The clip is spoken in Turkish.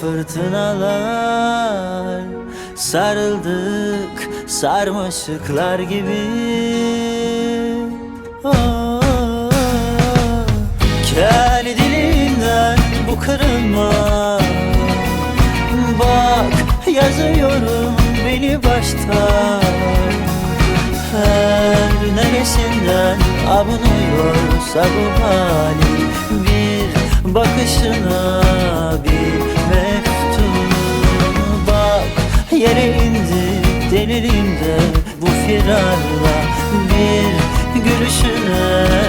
Fırtınalar sarıldık sarmaşıklar gibi. Oh, Kel bu kırılma. Bak yazıyorum beni baştan. Her neresinden abunuyorsa bu hali Bir bakışına yere indi delirimde bu firarla Bir gülüşüne